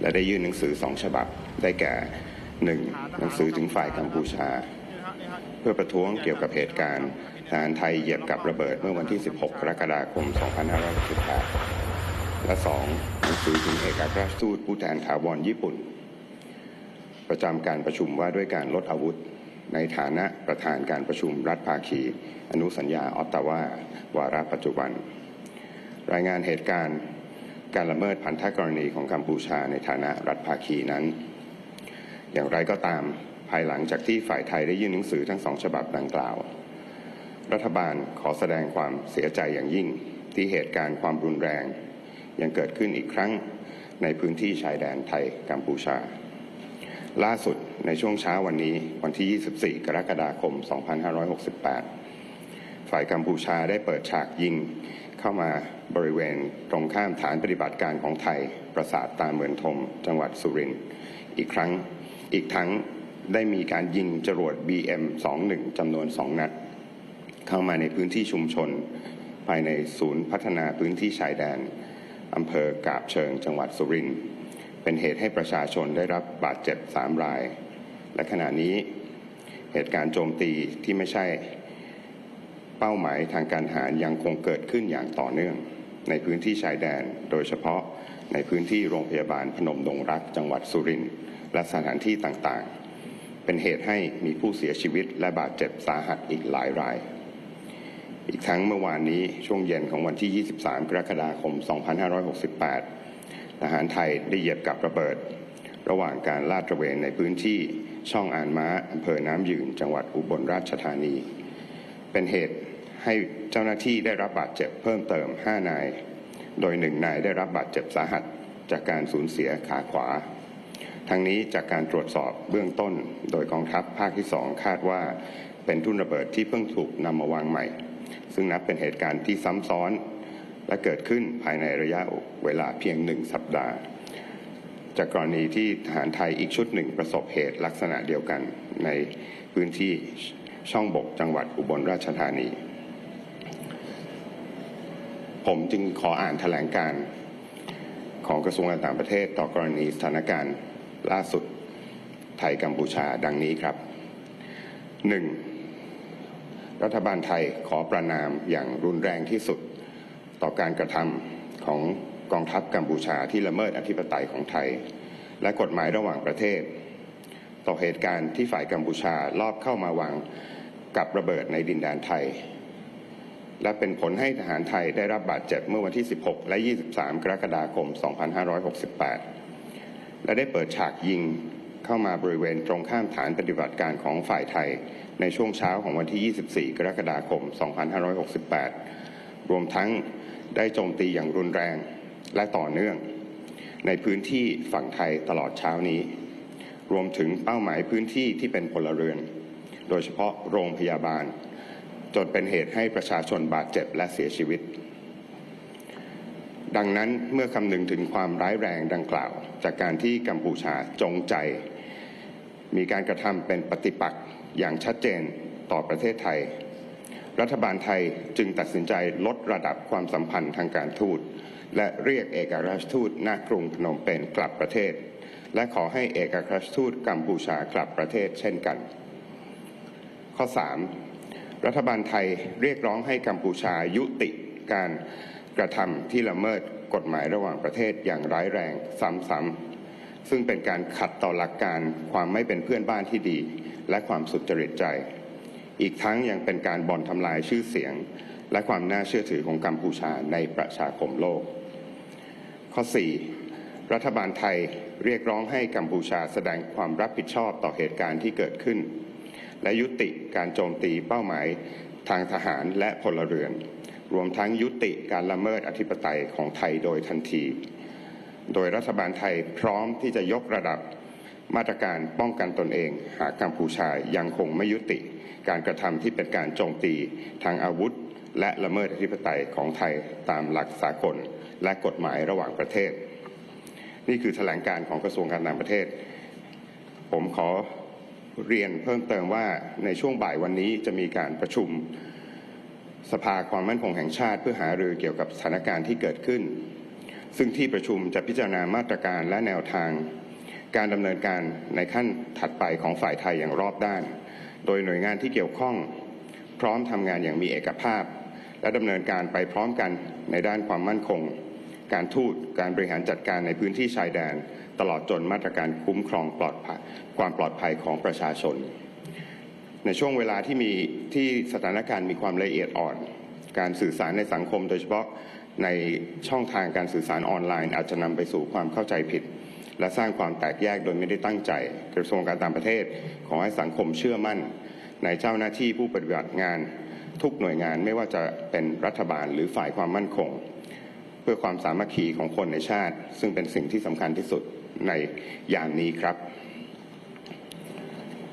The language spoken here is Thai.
และได้ยื่นหนังสือสองฉบับ ได้แก่หนึ่งหนังสือถึงฝ่ายกัมพูชา เพื่อประท้วงเกี่ยวกับเหตุการณ์ทหารไทยเหยียบกับระเบิดเมื่อวันที่ 16 กรกฎาคม 2568และ 2. หนังสือถึงเอกอัครราชทูตผู้แทนถาวรญี่ปุ่น ประจำการประชุมว่าด้วยการลดอาวุธ ในฐานะประธานการประชุมรัฐภาคี อนุสัญญาออตตาวาวาระปัจจุบัน รายงานเหตุการณ์ การละเมิดพันธกรณีของกัมพูชาในฐานะรัฐภาคีนั้น อย่างไรก็ตามภายหลังจากที่ฝ่ายไทยได้ยื่นหนังสือทั้งสองฉบับดังกล่าว รัฐบาลขอแสดงความเสียใจอย่างยิ่งที่เหตุการณ์ความรุนแรง ยังเกิดขึ้นอีกครั้งในพื้นที่ชายแดนไทยกัมพูชา ล่าสุดในช่วงเช้าวันนี้วันที่ 24 กรกฎาคม 2568 ฝ่ายกัมพูชาได้เปิดฉากยิงเข้ามาบริเวณตรงข้ามฐานปฏิบัติการของไทยปราสาทตาเมือนทม จังหวัดสุรินทร์อีกครั้งอีกทั้งได้มีการยิงจรวด BM21 จำนวนสองนัด เข้ามาในพื้นที่ชุมชน ภายในศูนย์พัฒนาพื้นที่ชายแดนอำเภอกาบเชิงจังหวัดสุรินทร์เป็นเหตุให้ประชาชนได้รับบาดเจ็บสามราย และขณะนี้เหตุการณ์โจมตีที่ไม่ใช่ เป้าหมายทางการทหารยังคงเกิดขึ้นอย่างต่อเนื่อง ในพื้นที่ชายแดน โดยเฉพาะในพื้นที่โรงพยาบาลพนมดงรักจังหวัดสุรินทร์และสถานที่ต่างๆ เป็นเหตุให้มีผู้เสียชีวิตและบาดเจ็บสาหัสอีกหลายราย อีกทั้งเมื่อวานนี้ช่วงเย็นของวันที่ 23 กรกฎาคม 2568 ทหารไทยได้เหยียบกับระเบิด ระหว่างการลาดตระเวนในพื้นที่ช่องอ่านม้าอำเภอน้ำยืน จังหวัดอุบลราชธานี เป็นเหตุ ให้เจ้าหน้าที่ได้รับบาดเจ็บเพิ่มเติม 5 นาย โดยหนึ่งนายได้รับบาดเจ็บสาหัส จากการสูญเสียขาขวา ทั้งนี้จากการตรวจสอบเบื้องต้น โดยกองทัพภาคที่ 2 คาดว่า เป็นทุ่นระเบิดที่เพิ่งถูกนำมาวางใหม่ ซึ่งนับเป็นเหตุการณ์ที่ซ้ำซ้อน และเกิดขึ้นภายในระยะเวลาเพียงหนึ่งสัปดาห์ จากกรณีที่ทหารไทยอีกชุดหนึ่งประสบเหตุลักษณะเดียวกันในพื้นที่ช่องบกจังหวัดอุบลราชธานี ผมจึงขออ่านแถลงการของกระทรวงการต่างประเทศต่อกรณีสถานการณ์ล่าสุดไทยกัมพูชาดังนี้ครับ 1. รัฐบาลไทยขอประนามอย่างรุนแรงที่สุดต่อการกระทำของกองทัพกัมพูชาที่ละเมิดอธิปไตยของไทย และกฎหมายระหว่างประเทศ ต่อเหตุการณ์ที่ฝ่ายกัมพูชาลอบเข้ามาวางกับระเบิดในดินแดนไทย และเป็นผลให้ทหารไทยได้รับบาดเจ็บเมื่อวันที่ 16 และ 23 กรกฎาคม 2568 และได้เปิดฉากยิงเข้ามาบริเวณตรงข้ามฐานปฏิบัติการของฝ่ายไทย ในช่วงเช้าของวันที่ 24 กรกฎาคม 2568 รวมทั้งได้โจมตีอย่างรุนแรงและต่อเนื่อง ในพื้นที่ฝั่งไทยตลอดเช้านี้ รวมถึงเป้าหมายพื้นที่ที่เป็นพลเรือน โดยเฉพาะโรงพยาบาล จนเป็นเหตุให้ประชาชนบาดเจ็บและเสียชีวิต ดังนั้นเมื่อคำนึงถึงความร้ายแรงดังกล่าว จากการที่กัมพูชาจงใจ มีการกระทำเป็นปฏิปักษ์อย่างชัดเจนต่อประเทศไทย รัฐบาลไทยจึงตัดสินใจลดระดับความสัมพันธ์ทางการทูต และเรียกเอกอัครราชทูตณกรุงพนมเปญกลับประเทศ และขอให้เอกอัครราชทูตกัมพูชากลับประเทศเช่นกัน ข้อ 3. รัฐบาลไทยเรียกร้องให้กัมพูชายุติการกระทำที่ละเมิดกฎหมายระหว่างประเทศอย่างร้ายแรงซ้ำๆซึ่งเป็นการขัดต่อหลักการความไม่เป็นเพื่อนบ้านที่ดี และความสุจริตใจ อีกทั้งยังเป็นการบ่อนทำลายชื่อเสียง และความน่าเชื่อถือของกัมพูชาในประชาคมโลก ข้อ 4. รัฐบาลไทยเรียกร้องให้กัมพูชาแสดงความรับผิดชอบต่อเหตุการณ์ที่เกิดขึ้น และยุติการโจมตีเป้าหมายทางทหารและพลเรือน รวมทั้งยุติการละเมิดอธิปไตยของไทยโดยทันที โดยรัฐบาลไทยพร้อมที่จะยกระดับมาตรการป้องกันตนเอง หากกัมพูชายังคงไม่ยุติ การกระทำที่เป็นการโจมตีทางอาวุธ และละเมิดอธิปไตยของไทยตามหลักสากล และกฎหมายระหว่างประเทศ นี่คือแถลงการของกระทรวงการต่างประเทศ ผมขอ เรียนเพิ่มเติมว่าในช่วงบ่ายวันนี้จะมีการประชุมสภาความมั่นคงแห่งชาติ เพื่อหารือเกี่ยวกับสถานการณ์ที่เกิดขึ้น ซึ่งที่ประชุมจะพิจารณามาตรการและแนวทาง การดำเนินการในขั้นถัดไปของฝ่ายไทยอย่างรอบด้าน โดยหน่วยงานที่เกี่ยวข้อง พร้อมทำงานอย่างมีเอกภาพ และดำเนินการไปพร้อมกันในด้านความมั่นคง การทูตการบริหารจัดการในพื้นที่ชายแดน ตลอดจนมาตรการคุ้มครองปลอดภัยความปลอดภัยของประชาชน ในช่วงเวลาที่มีที่สถานการณ์มีความละเอียดอ่อน การสื่อสารในสังคม โดยเฉพาะในช่องทางการสื่อสารออนไลน์ อาจจะนำไปสู่ความเข้าใจผิด และสร้างความแตกแยกโดยไม่ได้ตั้งใจ กระทรวงการต่างประเทศขอให้สังคมเชื่อมั่น ในเจ้าหน้าที่ผู้ปฏิบัติงาน ทุกหน่วยงานไม่ว่าจะเป็นรัฐบาลหรือฝ่ายความมั่นคง เพื่อความสามัคคีของคนในชาติ ซึ่งเป็นสิ่งที่สำคัญที่สุด ในอย่างนี้ครับ